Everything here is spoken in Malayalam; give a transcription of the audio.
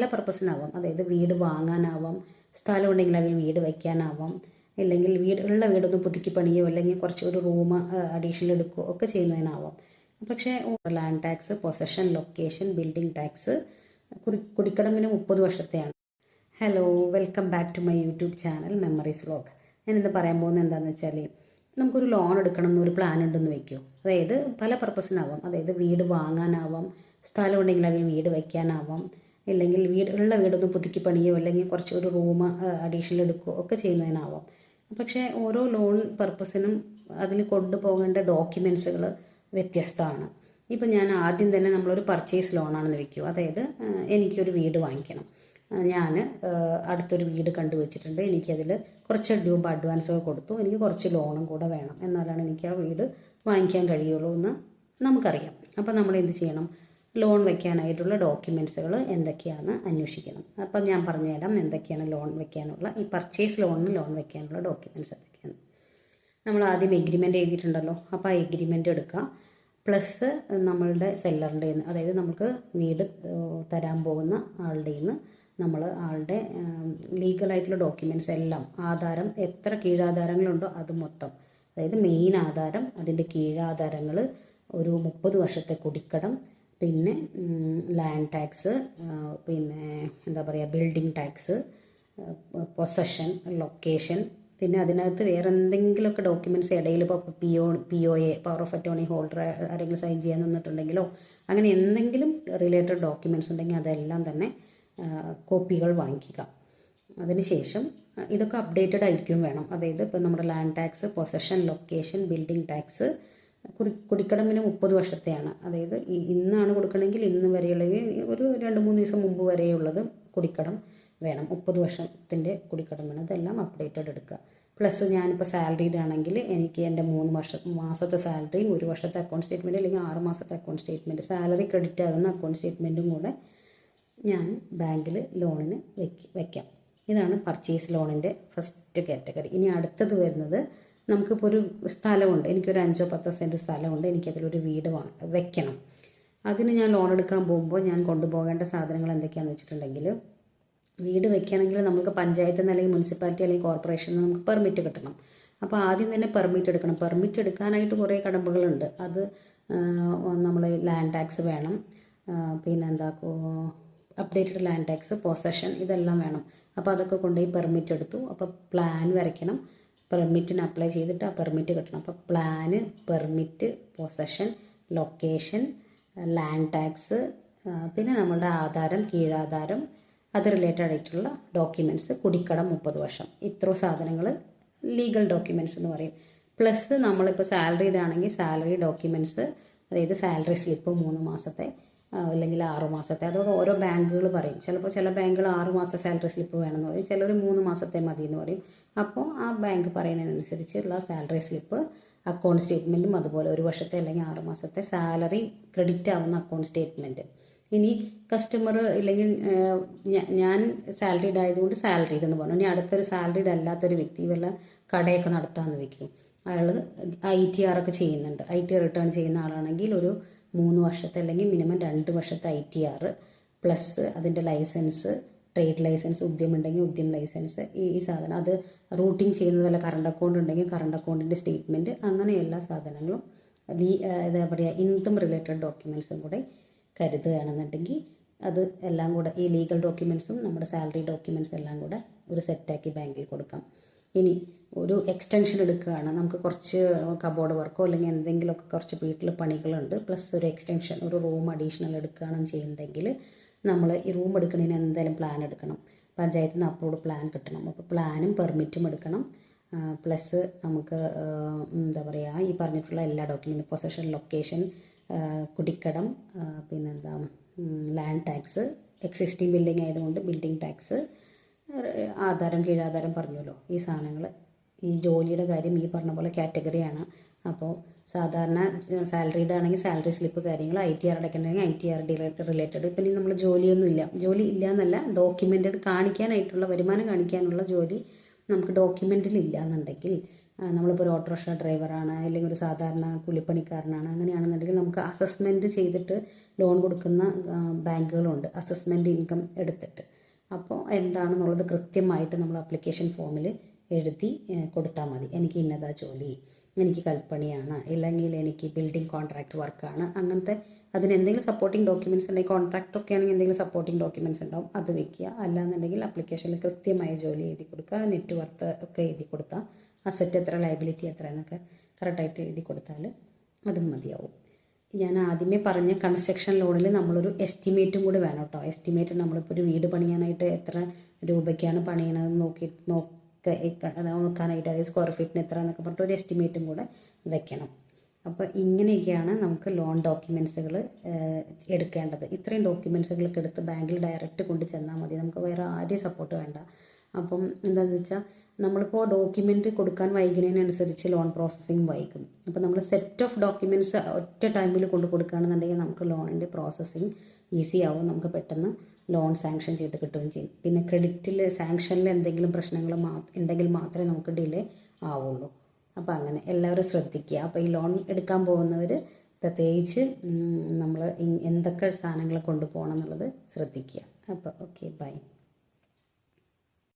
പല പർപ്പസിനാവാം. അതായത് വീട് വാങ്ങാനാവാം സ്ഥലം ഉണ്ടെങ്കിൽ അതിൽ വീട് വയ്ക്കാനാവാം അല്ലെങ്കിൽ വീട് ഉള്ള വീടൊന്ന് പുതുക്കി പണിയോ അല്ലെങ്കിൽ കുറച്ച് ഒരു റൂം അഡീഷണൽ എടുക്കുകയോ ഒക്കെ ചെയ്യുന്നതിനാവാം. പക്ഷേ land tax possession location building tax കുടിക്കടമിന് മുപ്പത് വർഷത്തെയാണ്. Hello welcome back to my YouTube channel memories vlog ഞാനിന്ന് പറയാൻ പോകുന്നത് എന്താണെന്ന് വെച്ചാൽ നമുക്കൊരു ലോൺ എടുക്കണം എന്നൊരു പ്ലാൻ ഉണ്ടെന്ന് വയ്ക്കും അതായത് പല പർപ്പസിനാവാം അതായത് വീട് വാങ്ങാനാവാം സ്ഥലം ഉണ്ടെങ്കിൽ അതിൽ വീട് വയ്ക്കാനാവാം ഇല്ലെങ്കിൽ വീട് ഉള്ള വീടൊന്ന് പുതുക്കി പണിയോ അല്ലെങ്കിൽ കുറച്ച് ഒരു റൂം അഡീഷണൽ എടുക്കുകയോ ഒക്കെ ചെയ്യുന്നതിനാവാം. പക്ഷേ ഓരോ ലോൺ പർപ്പസിനും അതിൽ കൊണ്ടുപോകേണ്ട ഡോക്യുമെൻസുകൾ വ്യത്യസ്തമാണ്. ഇപ്പം ഞാൻ ആദ്യം തന്നെ നമ്മളൊരു പർച്ചേസ് ലോണാണെന്ന് വയ്ക്കും അതായത് എനിക്കൊരു വീട് വാങ്ങിക്കണം. ഞാൻ അടുത്തൊരു വീട് കണ്ടുവച്ചിട്ടുണ്ട്. എനിക്കതിൽ കുറച്ച് രൂപ അഡ്വാൻസ് ഒക്കെ കൊടുത്തു. എനിക്ക് കുറച്ച് ലോണും കൂടെ വേണം. എന്നാലാണ് എനിക്ക് ആ വീട് വാങ്ങിക്കാൻ കഴിയുള്ളൂ എന്ന് നമുക്കറിയാം. അപ്പോൾ നമ്മൾ എന്ത് ചെയ്യണം? ലോൺ വയ്ക്കാനായിട്ടുള്ള ഡോക്യുമെൻസുകൾ എന്തൊക്കെയാണ് അന്വേഷിക്കണം. അപ്പം ഞാൻ പറഞ്ഞുതരാം എന്തൊക്കെയാണ് ലോൺ വയ്ക്കാനുള്ള ഈ പർച്ചേസ് ലോണിന് ലോൺ വയ്ക്കാനുള്ള ഡോക്യുമെന്റ്സ് എന്തൊക്കെയാണ്. നമ്മൾ ആദ്യം എഗ്രിമെന്റ് എഴുതിയിട്ടുണ്ടല്ലോ. അപ്പോൾ ആ എഗ്രിമെന്റ് എടുക്കുക പ്ലസ് നമ്മളുടെ സെല്ലറിന്റെ നിന്ന് അതായത് നമുക്ക് വീട് തരാൻ പോകുന്ന ആളുടെ നിന്ന് നമ്മൾ ആളുടെ ലീഗലായിട്ടുള്ള ഡോക്യുമെന്റ്സ് എല്ലാം ആധാരം എത്ര കീഴാധാരങ്ങളുണ്ടോ അത് മൊത്തം അതായത് മെയിൻ ആധാരം അതിന്റെ കീഴാധാരങ്ങൾ ഒരു മുപ്പത് വർഷത്തെ കുടിക്കടം പിന്നെ ലാൻഡ് ടാക്സ് പിന്നെ എന്താ പറയുക ബിൽഡിംഗ് ടാക്സ് പൊസഷൻ ലൊക്കേഷൻ പിന്നെ അതിനകത്ത് വേറെ എന്തെങ്കിലുമൊക്കെ ഡോക്യുമെന്റ്സ് ഇടയിൽ ഇപ്പോൾ P O P O A power of attorney holder ആരെങ്കിലും സൈൻ ചെയ്യാൻ നിന്നിട്ടുണ്ടെങ്കിലോ അങ്ങനെ എന്തെങ്കിലും റിലേറ്റഡ് ഡോക്യുമെന്റ്സ് ഉണ്ടെങ്കിൽ അതെല്ലാം തന്നെ കോപ്പികൾ വാങ്ങിക്കുക. അതിനുശേഷം ഇതൊക്കെ അപ്ഡേറ്റഡ് ആയിരിക്കും വേണം. അതായത് ഇപ്പോൾ നമ്മുടെ land tax possession location building tax കുടി കുടിക്കടമ്പിന് മുപ്പത് വർഷത്തെയാണ്. അതായത് ഇന്നാണ് കൊടുക്കണമെങ്കിൽ ഇന്ന് വരെയുള്ള ഒരു രണ്ട് മൂന്ന് ദിവസം മുമ്പ് വരെയുള്ളത് കുടിക്കടം വേണം. മുപ്പത് വർഷത്തിന്റെ കുടിക്കടം വേണം ഇതെല്ലാം അപ്ഡേറ്റഡ് എടുക്കുക പ്ലസ് ഞാനിപ്പോൾ സാലറിയിലാണെങ്കിൽ എനിക്ക് എന്റെ മൂന്ന് വർഷം മാസത്തെ സാലറിയും ഒരു വർഷത്തെ അക്കൗണ്ട് സ്റ്റേറ്റ്മെന്റ് അല്ലെങ്കിൽ ആറ് മാസത്തെ അക്കൗണ്ട് സ്റ്റേറ്റ്മെന്റ് സാലറി ക്രെഡിറ്റ് ആകുന്ന അക്കൗണ്ട് സ്റ്റേറ്റ്മെന്റും കൂടെ ഞാൻ ബാങ്കിൽ ലോണിന് വെക്കാം ഇതാണ് പർച്ചേസ് ലോണിന്റെ ഫസ്റ്റ് കാറ്റഗറി ഇനി അടുത്തത് വരുന്നത് നമുക്കിപ്പോൾ ഒരു സ്ഥലമുണ്ട്. എനിക്കൊരു അഞ്ചോ പത്തോ സെന്റ് സ്ഥലമുണ്ട്. എനിക്കതിലൊരു വീട് വാ വെക്കണം. അതിന് ഞാൻ ലോൺ എടുക്കാൻ പോകുമ്പോൾ ഞാൻ കൊണ്ടുപോകേണ്ട സാധനങ്ങൾ എന്തൊക്കെയാണെന്ന് വെച്ചിട്ടുണ്ടെങ്കിൽ വീട് വെക്കുകയാണെങ്കിൽ നമുക്ക് പഞ്ചായത്ത് നിന്ന് അല്ലെങ്കിൽ മുനിസിപ്പാലിറ്റി അല്ലെങ്കിൽ കോർപ്പറേഷനിൽ നിന്ന് നമുക്ക് പെർമിറ്റ് കിട്ടണം. അപ്പോൾ ആദ്യം തന്നെ പെർമിറ്റ് എടുക്കണം. പെർമിറ്റ് എടുക്കാനായിട്ട് കുറേ കടമ്പകളുണ്ട്. അത് നമ്മൾ ലാൻഡ് ടാക്സ് വേണം. പിന്നെ എന്താ അപ്ഡേറ്റഡ് ലാൻഡ് ടാക്സ് പൊസഷൻ ഇതെല്ലാം വേണം. അപ്പോൾ അതൊക്കെ കൊണ്ടുപോയി പെർമിറ്റ് എടുത്തു. അപ്പോൾ പ്ലാൻ വരയ്ക്കണം. പെർമിറ്റിന് അപ്ലൈ ചെയ്തിട്ട് ആ പെർമിറ്റ് കിട്ടണം. അപ്പോൾ plan permit possession location land tax പിന്നെ നമ്മളുടെ ആധാരം കീഴാധാരം അത് റിലേറ്റഡ് ആയിട്ടുള്ള ഡോക്യുമെന്റ്സ് കുടിക്കടം മുപ്പത് വർഷം. ഇത്ര സാധനങ്ങൾ ലീഗൽ ഡോക്യുമെന്റ്സ് എന്ന് പറയും. പ്ലസ് നമ്മളിപ്പോൾ സാലറിയിലാണെങ്കിൽ സാലറി ഡോക്യുമെന്റ്സ് അതായത് സാലറി സ്ലിപ്പ് മൂന്ന് മാസത്തെ അല്ലെങ്കിൽ ആറു മാസത്തെ. അതൊക്കെ ഓരോ ബാങ്കുകൾ പറയും. ചിലപ്പോൾ ചില ബാങ്കുകൾ ആറു മാസത്തെ സാലറി സ്ലിപ്പ് വേണമെന്ന് പറയും. ചിലർ മൂന്ന് മാസത്തെ മതി എന്ന് പറയും. അപ്പോൾ ആ ബാങ്ക് പറയുന്നതിനനുസരിച്ചുള്ള സാലറി സ്ലിപ്പ് അക്കൗണ്ട് സ്റ്റേറ്റ്മെന്റും അതുപോലെ ഒരു വർഷത്തെ അല്ലെങ്കിൽ ആറു മാസത്തെ സാലറി ക്രെഡിറ്റ് ആവുന്ന അക്കൗണ്ട് സ്റ്റേറ്റ്മെന്റ് ഇനി കസ്റ്റമർ ഇല്ലെങ്കിൽ ഞാൻ സാലറീഡ് ആയതുകൊണ്ട് സാലറീഡ് എന്ന് പറഞ്ഞു. ഇനി അടുത്തൊരു സാലറീഡ് അല്ലാത്തൊരു വ്യക്തി വല്ല കടയൊക്കെ നടത്താമെന്ന് വെക്കും അയാൾ ഐ ടി ആർ ഒക്കെ ചെയ്യുന്നുണ്ട്. ഐ ടി റിട്ടേൺ ചെയ്യുന്ന ആളാണെങ്കിൽ ഒരു മൂന്ന് വർഷത്തെ അല്ലെങ്കിൽ മിനിമം രണ്ട് വർഷത്തെ ഐ ടി ആർ പ്ലസ് അതിന്റെ ലൈസൻസ് ട്രേഡ് ലൈസൻസ് ഉദ്യം ഉണ്ടെങ്കിൽ ഉദ്യം ലൈസൻസ് ഈ ഈ സാധനം. അത് റൂട്ടിങ് ചെയ്യുന്നത് വല്ല കറണ്ട് അക്കൗണ്ട് ഉണ്ടെങ്കിൽ കറണ്ട് അക്കൗണ്ടിന്റെ സ്റ്റേറ്റ്മെന്റ് അങ്ങനെ എല്ലാ സാധനങ്ങളും ലീ എന്താ പറയുക ഇൻകം റിലേറ്റഡ് ഡോക്യുമെൻസും കൂടെ കരുതുകയാണെന്നുണ്ടെങ്കിൽ അത് എല്ലാം കൂടെ ഈ ലീഗൽ ഡോക്യുമെൻസും നമ്മുടെ സാലറി ഡോക്യുമെൻസും എല്ലാം കൂടെ ഒരു സെറ്റാക്കി ബാങ്കിൽ കൊടുക്കാം. ഇനി ഒരു എക്സ്റ്റൻഷൻ എടുക്കുകയാണ്. നമുക്ക് കുറച്ച് കബോർഡ് വർക്കോ അല്ലെങ്കിൽ എന്തെങ്കിലുമൊക്കെ കുറച്ച് വീട്ടിൽ പണികളുണ്ട്. പ്ലസ് ഒരു എക്സ്റ്റൻഷൻ ഒരു റൂം അഡീഷണൽ എടുക്കുകയാണെന്ന് ചെയ്യുന്നുണ്ടെങ്കിൽ നമ്മൾ ഈ റൂം എടുക്കുന്നതിന് എന്തായാലും പ്ലാൻ എടുക്കണം. പഞ്ചായത്തിൽ നിന്ന് അപ്രൂവ് പ്ലാൻ കിട്ടണം. അപ്പോൾ പ്ലാനും പെർമിറ്റും എടുക്കണം. പ്ലസ് നമുക്ക് എന്താ പറയുക ഈ പറഞ്ഞിട്ടുള്ള എല്ലാ ഡോക്യുമെന്റും പൊസഷൻ ലൊക്കേഷൻ കുടിക്കടം പിന്നെന്താ ലാൻഡ് ടാക്സ് എക്സിസ്റ്റിംഗ് ബിൽഡിംഗ് ആയതുകൊണ്ട് ബിൽഡിംഗ് ടാക്സ് ആധാരം കീഴാധാരം പറഞ്ഞല്ലോ. ഈ സാധനങ്ങൾ ഈ ജോലിയുടെ കാര്യം ഈ പറഞ്ഞ പോലെ കാറ്റഗറിയാണ്. അപ്പോൾ സാധാരണ സാലറീഡ് ആണെങ്കിൽ സാലറി സ്ലിപ്പ് കാര്യങ്ങൾ ഐ ടി ആർ അടയ്ക്കണമെങ്കിൽ ഐ ടി ആർ റിലേറ്റഡ്. ഇപ്പം ഇനി നമ്മൾ ജോലിയൊന്നും ഇല്ല ജോലി ഇല്ല എന്നല്ല ഡോക്യുമെന്റഡ് കാണിക്കാനായിട്ടുള്ള വരുമാനം കാണിക്കാനുള്ള ജോലി നമുക്ക് ഡോക്യുമെന്റിൽ ഇല്ല എന്നുണ്ടെങ്കിൽ നമ്മളിപ്പോൾ ഒരു ഓട്ടോറിക്ഷ ഡ്രൈവറാണ് അല്ലെങ്കിൽ ഒരു സാധാരണ കൂലിപ്പണിക്കാരനാണ് അങ്ങനെയാണെന്നുണ്ടെങ്കിൽ നമുക്ക് അസസ്മെന്റ് ചെയ്തിട്ട് ലോൺ കൊടുക്കുന്ന ബാങ്കുകളുണ്ട്. അസസ്മെന്റ് ഇൻകം എടുത്തിട്ട്. അപ്പോൾ എന്താണെന്നുള്ളത് കൃത്യമായിട്ട് നമ്മൾ അപ്ലിക്കേഷൻ ഫോമിൽ എഴുതി കൊടുത്താൽ മതി. എനിക്ക് ഇന്നതാ ജോലി എനിക്ക് കൽപ്പണിയാണ് ഇല്ലെങ്കിൽ എനിക്ക് ബിൽഡിംഗ് കോൺട്രാക്ട് വർക്കാണ് അങ്ങനത്തെ അതിന് എന്തെങ്കിലും സപ്പോർട്ടിംഗ് ഡോക്യുമെന്റ്സ് ഉണ്ടെങ്കിൽ കോൺട്രാക്ട് ഒക്കെ ആണെങ്കിൽ എന്തെങ്കിലും സപ്പോർട്ടിംഗ് ഡോക്യുമെന്റ്സ് ഉണ്ടാവും അത് വെക്കുക. അല്ലാന്നുണ്ടെങ്കിൽ അപ്ലിക്കേഷനിൽ കൃത്യമായ ജോലി എഴുതി കൊടുക്കുക നെറ്റ് വർത്ത് ഒക്കെ എഴുതി കൊടുത്താൽ അസറ്റ് എത്ര ലൈബിലിറ്റി എത്ര എന്നൊക്കെ കറക്റ്റായിട്ട് എഴുതി കൊടുത്താൽ അതും മതിയാവും. ഞാൻ ആദ്യമേ പറഞ്ഞ കൺസ്ട്രക്ഷൻ ലോണിൽ നമ്മളൊരു എസ്റ്റിമേറ്റും കൂടി വേണം കേട്ടോ. എസ്റ്റിമേറ്റ് നമ്മളിപ്പോൾ ഒരു വീട് പണിയാനായിട്ട് എത്ര രൂപയ്ക്കാണ് പണിയണതെന്ന് നോക്കി നോക്ക നോക്കാനായിട്ട് അതായത് സ്ക്വയർ ഫീറ്റിന് എത്ര എന്നൊക്കെ പറഞ്ഞിട്ട് ഒരു എസ്റ്റിമേറ്റും കൂടെ വെക്കണം. അപ്പോൾ ഇങ്ങനെയൊക്കെയാണ് നമുക്ക് ലോൺ ഡോക്യുമെൻസുകൾ എടുക്കേണ്ടത്. ഇത്രയും ഡോക്യുമെൻസുകളൊക്കെ എടുത്ത് ബാങ്കിൽ ഡയറക്റ്റ് കൊണ്ട് ചെന്നാൽ മതി. നമുക്ക് വേറെ ആരെയും സപ്പോർട്ട് വേണ്ട. അപ്പം എന്താണെന്ന് വെച്ചാൽ നമ്മളിപ്പോൾ ഡോക്യുമെന്റ് കൊടുക്കാൻ വൈകുന്നതിനനുസരിച്ച് ലോൺ പ്രോസസ്സിങ് വൈകും. അപ്പോൾ നമ്മൾ സെറ്റ് ഓഫ് ഡോക്യുമെന്റ്സ് ഒറ്റ ടൈമിൽ കൊണ്ട് കൊടുക്കുകയാണെന്നുണ്ടെങ്കിൽ നമുക്ക് ലോണിന്റെ പ്രോസസ്സിങ് ഈസി ആവും. നമുക്ക് പെട്ടെന്ന് ലോൺ സാങ്ഷൻ ചെയ്ത് കിട്ടുകയും ചെയ്യും. പിന്നെ ക്രെഡിറ്റിൽ സാങ്ഷനിൽ എന്തെങ്കിലും പ്രശ്നങ്ങൾ മാ ഉണ്ടെങ്കിൽ മാത്രമേ നമുക്ക് ഡിലേ ആവുള്ളൂ. അപ്പോൾ അങ്ങനെ എല്ലാവരും ശ്രദ്ധിക്കുക. അപ്പോൾ ഈ ലോൺ എടുക്കാൻ പോകുന്നവർ പ്രത്യേകിച്ച് നമ്മൾ എന്തൊക്കെ സാധനങ്ങൾ കൊണ്ടുപോകണം എന്നുള്ളത് ശ്രദ്ധിക്കുക. അപ്പോൾ ഓക്കെ ബൈ